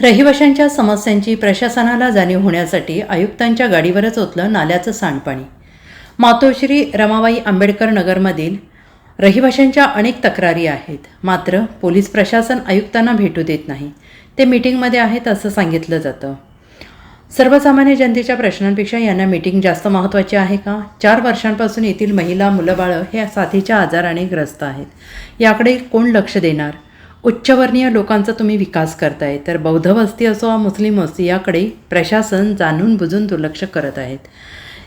रहिवाशांच्या समस्यांची प्रशासनाला जाणीव होण्यासाठी आयुक्तांच्या गाडीवरच ओतलं नाल्याचं सांडपाणी. मातोश्री रमाबाई आंबेडकर नगरमधील रहिवाशांच्या अनेक तक्रारी आहेत. मात्र पोलीस प्रशासन आयुक्तांना भेटू देत नाही. ते मीटिंगमध्ये आहेत असं सांगितलं जातं. सर्वसामान्य जनतेच्या प्रश्नांपेक्षा यांना मीटिंग जास्त महत्त्वाची आहे का? चार वर्षांपासून येथील महिला मुलं बाळं हे साथीच्या आजाराने ग्रस्त आहेत. याकडे कोण लक्ष देणार? उच्चवर्णीय लोकांचा तुम्ही विकास करताय. तर बौद्ध वस्ती असो वा मुस्लिम वस्ती याकडे प्रशासन जाणून बुजून दुर्लक्ष करत आहेत.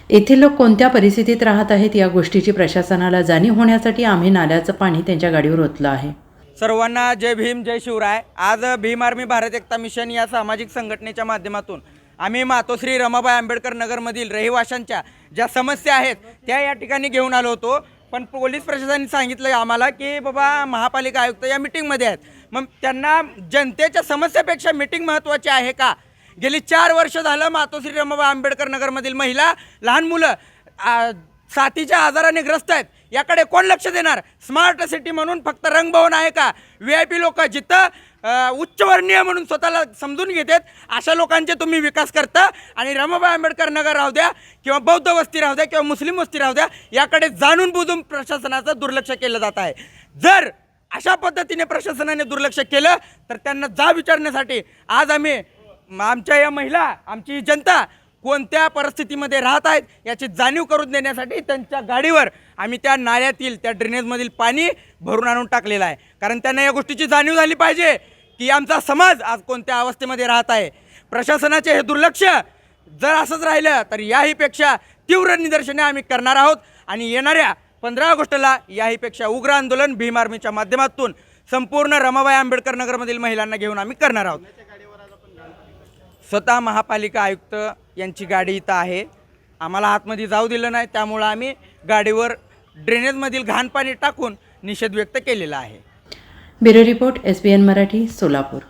येथील लोक कोणत्या परिस्थितीत राहत आहेत या गोष्टीची प्रशासनाला जाणीव होण्यासाठी आम्ही नाल्याचं पाणी त्यांच्या गाडीवर ओतलं आहे. सर्वांना जय भीम जय शिवराय. आज भीम आर्मी भारत एकता मिशन या सामाजिक संघटनेच्या माध्यमातून आम्ही मातोश्री रमाबाई आंबेडकर नगरमधील रहिवाशांच्या ज्या समस्या आहेत त्या या ठिकाणी घेऊन आलो होतो. पण पोलीस प्रशासनाने सांगितलं आम्हाला की बाबा महापालिका आयुक्त या मिटिंगमध्ये आहेत. मग त्यांना जनतेच्या समस्येपेक्षा मिटिंग महत्त्वाची आहे का? गेली चार वर्ष झालं मातोश्री रमाबा आंबेडकर नगरमधील महिला लहान मुलं साथीच्या आजाराने ग्रस्त आहेत. याकडे कोण लक्ष देणार? स्मार्ट सिटी म्हणून फक्त रंगभवन आहे का? व्ही आय पी लोक जिथं उच्चवर्णीय म्हणून स्वतःला समजून घेतात अशा लोकांचे तुम्ही विकास करता. आणि रमाबाई आंबेडकर नगर राहू द्या किंवा बौद्ध वस्ती राहू द्या किंवा मुस्लिम वस्ती राहू द्या याकडे जाणून बुजून प्रशासनाचं दुर्लक्ष केलं जात आहे. जर अशा पद्धतीने प्रशासनाने दुर्लक्ष केलं तर त्यांना जा विचारण्यासाठी आज आम्ही आमच्या या महिला आमची जनता कोणत्या परिस्थितीमध्ये राहत आहेत याची जाणीव करून देण्यासाठी त्यांच्या गाडीवर आम्ही त्या नाल्यातील त्या ड्रेनेजमधील पाणी भरून आणून टाकलेलं आहे. कारण त्यांना या गोष्टीची जाणीव झाली पाहिजे की आमचा समाज आज कोणत्या अवस्थेमध्ये राहत आहे. प्रशासनाचे हे दुर्लक्ष जर असंच राहिलं तर याहीपेक्षा तीव्र निदर्शने आम्ही करणार आहोत आणि येणाऱ्या पंधरा ऑगस्टला याहीपेक्षा उग्र आंदोलन भीम आर्मीच्या माध्यमातून संपूर्ण रमाबाई आंबेडकर नगरमधील महिलांना घेऊन आम्ही करणार आहोत. स्वतः महापालिका आयुक्त यांची गाडी इथं आहे. आम्हाला आतमध्ये जाऊ दिलं नाही त्यामुळं आम्ही गाडीवर ड्रेनेजमधील घाण पाणी टाकून निषेध व्यक्त केलेला आहे. Bureau report S B N Marathi Solapur.